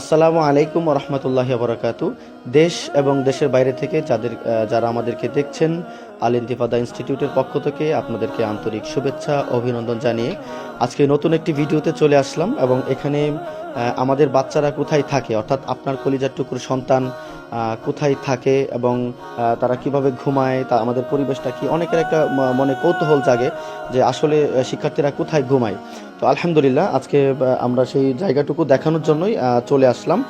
আসসালামু আলাইকুম রহমতুল্লাহ বরাকাতু দেশ এবং দেশের বাইরে থেকে যাদের যারা আমাদেরকে দেখছেন, আল ইন্তিফাদা ইনস্টিটিউটের পক্ষ থেকে আপনাদেরকে আন্তরিক শুভেচ্ছা, অভিনন্দন জানিয়ে আজকে নতুন একটি ভিডিওতে চলে আসলাম এবং এখানে আমাদের বাচ্চারা কোথায় থাকে? অর্থাৎ আপনার কলিজার টুকুর সন্তান কোথায় থাকে এবং তারা কীভাবে ঘুমায়, তা আমাদের পরিবেশটা কি, অনেকের একটা মনে কৌতূহল জাগে যে আসলে শিক্ষার্থীরা কোথায় ঘুমায়। তো আলহামদুলিল্লাহ, আজকে আমরা সেই জায়গাটুকু দেখানোর জন্যই চলে আসলাম।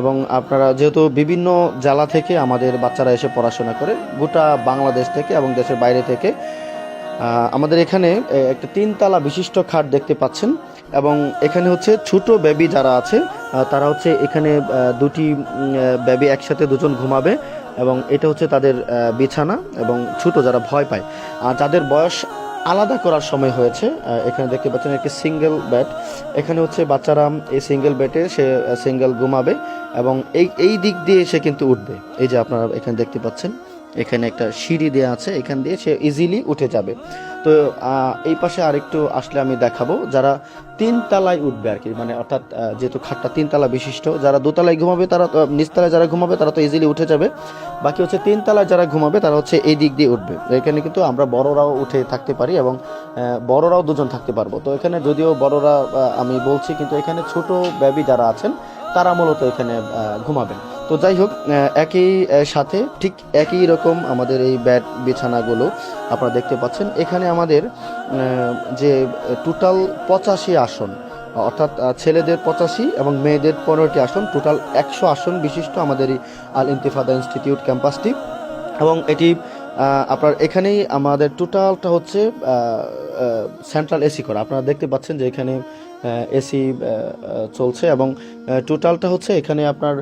এবং আপনারা যেহেতু বিভিন্ন জেলা থেকে আমাদের বাচ্চারা এসে পড়াশোনা করে, গোটা বাংলাদেশ থেকে এবং দেশের বাইরে থেকে আমাদের এখানে একটা তিনতলা বিশিষ্ট খাট দেখতে পাচ্ছেন। এবং এখানে হচ্ছে ছোট বেবি যারা আছে তারা হচ্ছে এখানে দুটি বেবি একসাথে দুজন ঘুমাবে এবং এটা হচ্ছে তাদের বিছানা এবং ছোট যারা ভয় পায়। আর যাদের বয়স আলাদা করার সময় হয়েছে এখানে দেখতে পাচ্ছেন একটি সিঙ্গেল বেড এখানে হচ্ছে বাচ্চারা এই সিঙ্গেল বেডে সে সিঙ্গেল ঘুমাবে এবং এই এই দিক দিয়ে সে কিন্তু উঠবে। এই যে আপনারা এখানে দেখতে পাচ্ছেন। এখানে একটা সিঁড়ি দেওয়া আছে, এখান দিয়ে সে ইজিলি উঠে যাবে। তো এই পাশে আরেকটু আসলে আমি দেখাবো, যারা তিন তালায় উঠবে আর কি মানে অর্থাৎ যেহেতু খাটটা তিন তালা বিশিষ্ট, যারা দোতলায় ঘুমাবে তারা নিচতলায় যারা ঘুমাবে তারা তো ইজিলি উঠে যাবে। বাকি হচ্ছে তিন তলায় যারা ঘুমাবে তারা হচ্ছে এই দিক দিয়ে উঠবে। এখানে কিন্তু আমরা বড়রাও উঠে থাকতে পারি এবং বড়রাও দুজন থাকতে পারব। তো এখানে যদিও বড়রা আমি বলছি, কিন্তু এখানে ছোট বেবি যারা আছেন, তারা মূলত এখানে ঘুমাবেন। তো যাই হোক একই সাথে ঠিক একই রকম আমাদের এই ব্যাট বিছানাগুলো আপনারা দেখতে পাচ্ছেন। এখানে আমাদের যে টোটাল পঁচাশি আসন, অর্থাৎ ছেলেদের পঁচাশি এবং মেয়েদের পনেরোটি আসন টোটাল একশো আসন বিশিষ্ট আমাদের এই আল ইন্তিফাদা ইনস্টিটিউট ক্যাম্পাসটি। এবং এটি আপনার এখানেই আমাদের টোটালটা হচ্ছে সেন্ট্রাল এসি করা। আপনারা দেখতে পাচ্ছেন যে এখানে এসি চলছে এবং টোটালটা হচ্ছে এখানে আপনার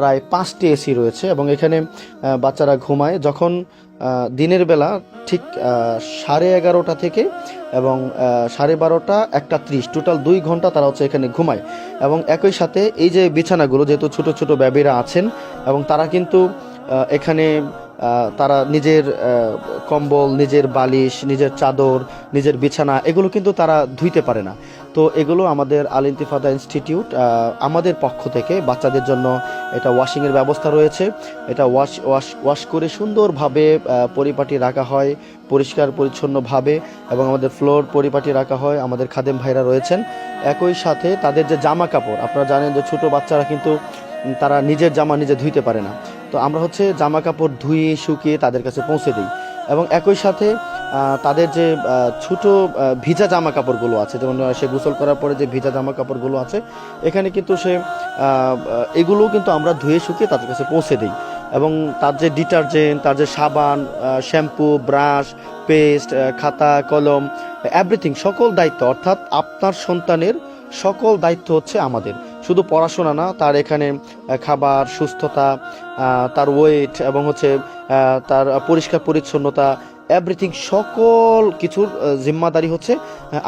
প্রায় পাঁচটি এসি রয়েছে এবং এখানে বাচ্চারা ঘুমায় যখন দিনের বেলা ঠিক সাড়ে এগারোটা থেকে এবং সাড়ে বারোটা একটা ত্রিশ টোটাল দুই ঘণ্টা তারা হচ্ছে এখানে ঘুমায়। এবং একই সাথে এই যে বিছানাগুলো, যেহেতু ছোট ছোট ব্যাবিরা আছেন এবং তারা কিন্তু এখানে তারা নিজের কম্বল, নিজের বালিশ, নিজের চাদর, নিজের বিছানা, এগুলো কিন্তু তারা ধুইতে পারে না। তো এগুলো আমাদের আল ইন্তিফাদা ইনস্টিটিউট আমাদের পক্ষ থেকে বাচ্চাদের জন্য এটা ওয়াশিংয়ের ব্যবস্থা রয়েছে। এটা ওয়াশ ওয়াশ ওয়াশ করে সুন্দরভাবে পরিপাটি রাখা হয়, পরিষ্কার, পরিচ্ছন্নভাবে এবং আমাদের ফ্লোর পরিপাটি রাখা হয়। আমাদের খাদেম ভাইরা রয়েছেন। একই সাথে তাদের যে জামা কাপড়, আপনারা জানেন যে ছোট বাচ্চারা কিন্তু তারা নিজের জামা নিজে ধুইতে পারে না। তো আমরা হচ্ছে জামা কাপড় ধুয়ে, শুকিয়ে তাদের কাছে পৌঁছে দিই। এবং একই সাথে তাদের যে ছোট ভিজা জামা কাপড়গুলো আছে, যেমন সে গোসল করার পরে যে ভিজা জামা কাপড়গুলো আছে, এখানে কিন্তু সে এগুলোও কিন্তু আমরা ধুয়ে, শুকিয়ে তাদের কাছে পৌঁছে দিই। এবং তার যে ডিটারজেন্ট, তার যে সাবান শ্যাম্পু, ব্রাশ, পেস্ট খাতা, কলম, এভরিথিং, সকল দায়িত্ব, অর্থাৎ আপনার সন্তানের সকল দায়িত্ব হচ্ছে আমাদের। শুধু পড়াশোনা না, তার এখানে খাবার, সুস্থতা তার ওয়েট এবং হচ্ছে তার পরিষ্কার পরিচ্ছন্নতা এভরিথিং সকল কিছুর জিম্মাদারি হচ্ছে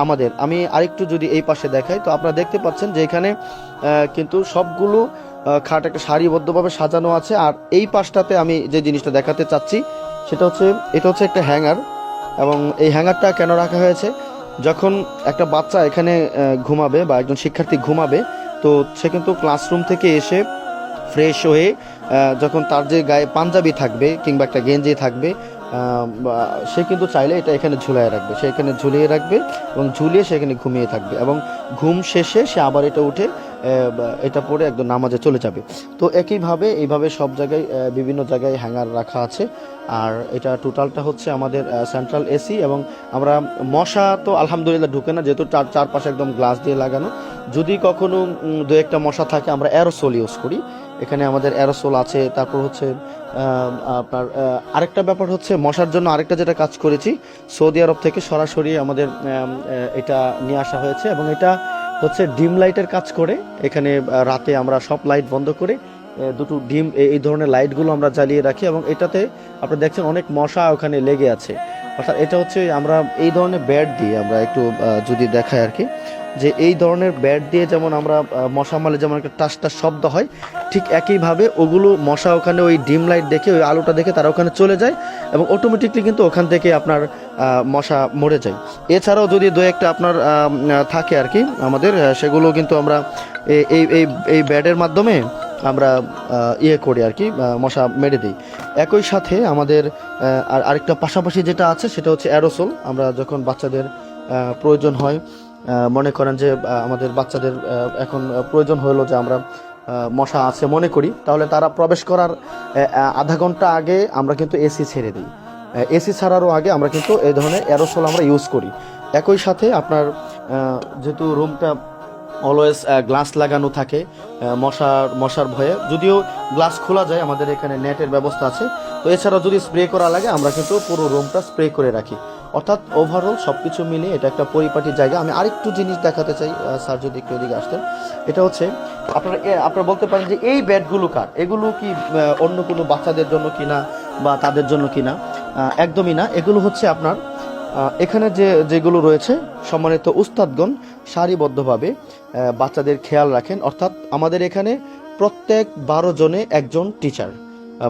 আমাদের। আমি আরেকটু যদি এই পাশে দেখাই, তো আপনারা দেখতে পাচ্ছেন যে এখানে কিন্তু সবগুলো খাট একটা সারিবদ্ধভাবে সাজানো আছে। আর এই পাশটাতে আমি যে জিনিসটা দেখাতে চাচ্ছি, সেটা হচ্ছে, এটা হচ্ছে একটা হ্যাঙ্গার এবং এই হ্যাঙ্গারটা কেন রাখা হয়েছে? যখন একটা বাচ্চা এখানে ঘুমাবে বা একজন শিক্ষার্থী ঘুমাবে তো সে কিন্তু ক্লাসরুম থেকে এসে ফ্রেশ হয়ে যখন তার যে গায়ে পাঞ্জাবি থাকবে কিংবা একটা গেঞ্জি থাকবে সে কিন্তু চাইলে এটা এখানে ঝুলিয়ে রাখবে। সে এখানে ঝুলিয়ে রাখবে এবং ঝুলিয়ে সে এখানে ঘুমিয়ে থাকবে এবং ঘুম শেষে সে আবার এটা উঠে এটা পরে একদম নামাজে চলে যাবে। তো একইভাবে, এইভাবে সব জায়গায় বিভিন্ন জায়গায় হ্যাঙ্গার রাখা আছে। আর এটা টোটালটা হচ্ছে আমাদের সেন্ট্রাল এসি এবং আমরা মশা তো আলহামদুলিল্লাহ ঢুকে না, যেহেতু চার চারপাশে একদম গ্লাস দিয়ে লাগানো। যদি কখনো দু একটা মশা থাকে, আমরা অ্যারোসোল ইউজ করি। এখানে আমাদের অ্যারোসোল আছে, তারপর হচ্ছে আপনার আরেকটা ব্যাপার হচ্ছে, মশার জন্য আরেকটা যেটা কাজ করেছি, সৌদি আরব থেকে সরাসরি আমাদের এটা নিয়ে আসা হয়েছে এবং এটা হচ্ছে ডিম লাইটের কাজ করে। এখানে রাতে আমরা সব লাইট বন্ধ করে দুটো ডিম এই ধরনের লাইটগুলো আমরা জ্বালিয়ে রাখি এবং এটাতে আপনারা দেখছেন অনেক মশা ওখানে লেগে আছে। অর্থাৎ এটা হচ্ছে আমরা এই ধরনের ব্যাট দিয়ে আমরা একটু যদি দেখাই আর কি যে এই ধরনের ব্যাট দিয়ে যেমন আমরা মশা মারলে যেমন একটা টাস টাস শব্দ হয়, ঠিক একইভাবে ওগুলো মশা ওখানে ওই ডিম লাইট দেখে, ওই আলোটা দেখে তারা ওখানে চলে যায় এবং অটোমেটিকলি কিন্তু ওখান থেকে আপনার মশা মরে যায়। এছাড়াও যদি দু একটা আপনার থাকে আর কি আমাদের সেগুলো কিন্তু আমরা এই এই এই ব্যাডের মাধ্যমে আমরা ইয়ে করি আর কি মশা মেরে দিই। একই সাথে আমাদের আর আরেকটা পাশাপাশি যেটা আছে সেটা হচ্ছে অ্যারোসোল আমরা যখন বাচ্চাদের প্রয়োজন হয় মনে করেন যে আমাদের বাচ্চাদের এখন প্রয়োজন হলো যে আমরা মশা আছে মনে করি, তাহলে তারা প্রবেশ করার আধা ঘণ্টা আগে আমরা কিন্তু এসি ছেড়ে দিই। এসি ছাড়ারও আগে আমরা কিন্তু এই ধরনের অ্যারোসল আমরা ইউজ করি। একই সাথে আপনার যেহেতু রুমটা অলওয়েজ গ্লাস লাগানো থাকে মশার মশার ভয়ে। যদিও গ্লাস খোলা যায়, আমাদের এখানে নেটের ব্যবস্থা আছে। তো এছাড়াও যদি স্প্রে করা লাগে, আমরা কিন্তু পুরো রুমটা স্প্রে করে রাখি। অর্থাৎ ওভারঅল সব কিছু মিলিয়ে এটা একটা পরিপাটি জায়গা। আমি আরেকটু জিনিস দেখাতে চাই স্যার যদি একটু এদিকে আসতেন। এটা হচ্ছে, আপনারা আপনারা বলতে পারেন যে এই ব্যাটগুলো কার? এগুলো কি অন্য কোনো বাচ্চাদের জন্য কিনা বা তাদের জন্য কিনা? একদমই না। এগুলো হচ্ছে আপনার এখানে যে যেগুলো রয়েছে, সম্মানিত উস্তাদগণ, সারিবদ্ধভাবে বাচ্চাদের খেয়াল রাখেন। অর্থাৎ আমাদের এখানে প্রত্যেক বারো জনে একজন টিচার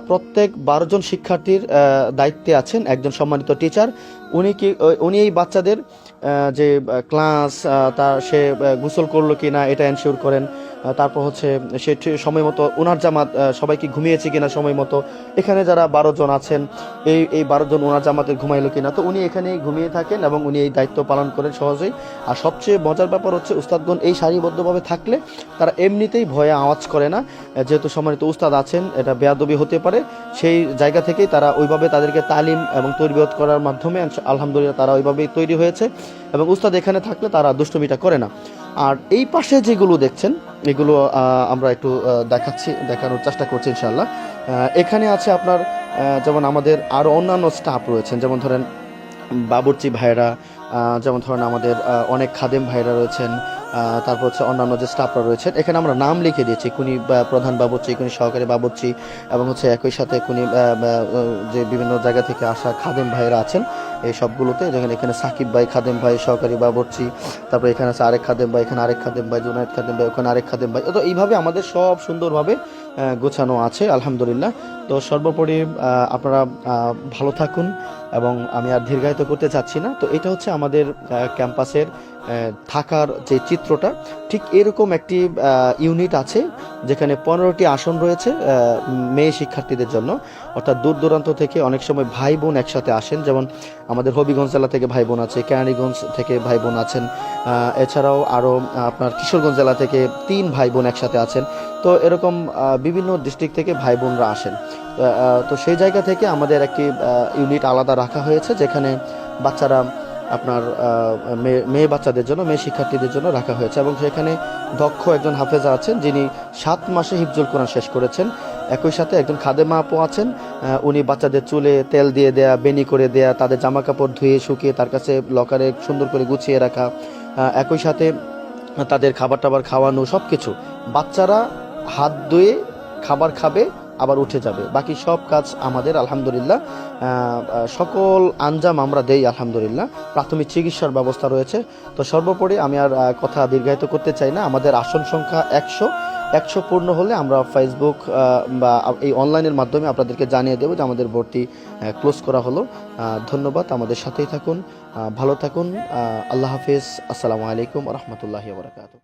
প্রত্যেক বারো জন শিক্ষার্থীর দায়িত্বে আছেন একজন সম্মানিত টিচার উনি কি উনি এই বাচ্চাদের যে ক্লাস তার সে গোসল করল কি না এটা এনশিওর করেন। তারপর হচ্ছে সে সময় মতো ওনার জামাত সবাইকে ঘুমিয়েছে কিনা সময় মতো। এখানে যারা বারো জন আছেন, এই এই বারো জন ওনার জামাতে ঘুমাইলো কিনা। তো উনি এখানেই ঘুমিয়ে থাকেন এবং উনি এই দায়িত্ব পালন করেন সহজেই। আর সবচেয়ে মজার ব্যাপার হচ্ছে, উস্তাদগণ এই সারিবদ্ধভাবে থাকলে তারা এমনিতেই ভয়ে আওয়াজ করে না। যেহেতু সম্মানিত উস্তাদ আছেন, এটা বেয়াদবি হতে পারে। সেই জায়গা থেকেই তারা ওইভাবে তাদেরকে তালিম এবং তৈরিবত করার মাধ্যমে আলহামদুলিল্লাহ তারা ওইভাবেই তৈরি হয়েছে। এবং উস্তাদ এখানে থাকলে তারা দুষ্টমিটা করে না। আর এই পাশে যেগুলো দেখছেন, এগুলো আমরা একটু দেখাচ্ছি, দেখানোর চেষ্টা করছি ইনশাল্লাহ এখানে আছে আপনার যেমন আমাদের আরও অন্যান্য স্টাফ রয়েছেন, যেমন ধরেন বাবুর্চি ভাইরা যেমন ধরেন আমাদের অনেক খাদেম ভাইরা রয়েছেন তারপর হচ্ছে অন্যান্য যে স্টাফরা রয়েছেন। এখানে আমরা নাম লিখে দিয়েছি কুনি প্রধান বাবুর্চি কুনি সহকারী বাবুর্চি এবং হচ্ছে একই সাথে কুনি যে বিভিন্ন জায়গা থেকে আসা খাদেম ভাইরা আছেন। এই সবগুলোতে যেখানে এখানে সাকিব ভাই, খাদেম ভাই, সহকারী বাবুর্চি, তারপরে এখানে আছে আরেক খাদেম ভাই, এখানে আরেক খাদেম ভাই, জুনায়দ খাদেম ভাই, ওখানে আরেক খাদেম ভাই। তো এইভাবে আমাদের সব সুন্দরভাবে গোছানো আছে, আলহামদুলিল্লাহ। তো সর্বোপরি আপনারা ভালো থাকুন এবং আমি আর দীর্ঘায়িত করতে চাচ্ছি না। তো এটা হচ্ছে আমাদের ক্যাম্পাসের থাকার যে চিত্রটা, ঠিক এরকম একটি ইউনিট আছে, যেখানে পনেরোটি আসন রয়েছে মেয়ে শিক্ষার্থীদের জন্য। অর্থাৎ দূর দূরান্ত থেকে অনেক সময় ভাই বোন একসাথে আসেন, যেমন আমাদের হবিগঞ্জ জেলা থেকে ভাই বোন আছে কেরানীগঞ্জ থেকে ভাই বোন আছেন এছাড়াও আরও আপনার কিশোরগঞ্জ জেলা থেকে তিন ভাই বোন একসাথে আছেন। তো এরকম বিভিন্ন ডিস্ট্রিক্ট থেকে ভাই বোনরা আসেন তো, সেই জায়গা থেকে আমাদের একটি ইউনিট আলাদা রাখা হয়েছে যেখানে বাচ্চারা আপনার মেয়ে- বাচ্চাদের জন্য মেয়ে শিক্ষার্থীদের জন্য রাখা হয়েছে। এবং সেখানে দক্ষ একজন হাফেজা আছেন যিনি সাত মাসে হিফজুল কোরআন শেষ করেছেন। একই সাথে একজন খাদেমা আপু আছেন উনি বাচ্চাদের চুলে তেল দিয়ে দেয়া, বেনি করে দেয়া, তাদের জামা কাপড় ধুয়ে শুকিয়ে তার কাছে লকারে সুন্দর করে গুছিয়ে রাখা একই সাথে তাদের খাবার টাবার খাওয়ানো সব কিছু বাচ্চারা হাত ধুয়ে খাবার খাবে, আবার উঠে যাবে। বাকি সব কাজ আমাদের, আলহামদুলিল্লাহ। সকল আঞ্জাম আমরা দেই, আলহামদুলিল্লাহ। প্রাথমিক চিকিৎসার ব্যবস্থা রয়েছে। তো সর্বোপরি আমি আর কথা দীর্ঘায়িত করতে চাই না। আমাদের আসন সংখ্যা একশো। একশো পূর্ণ হলে আমরা ফেসবুক বা এই অনলাইনের মাধ্যমে আপনাদেরকে জানিয়ে দেবো যে আমাদের ভর্তি ক্লোজ করা হলো। ধন্যবাদ, আমাদের সাথেই থাকুন ভালো থাকুন আল্লাহ হাফিজ, আসসালামু আলাইকুম রহমতুল্লাহি বারকাত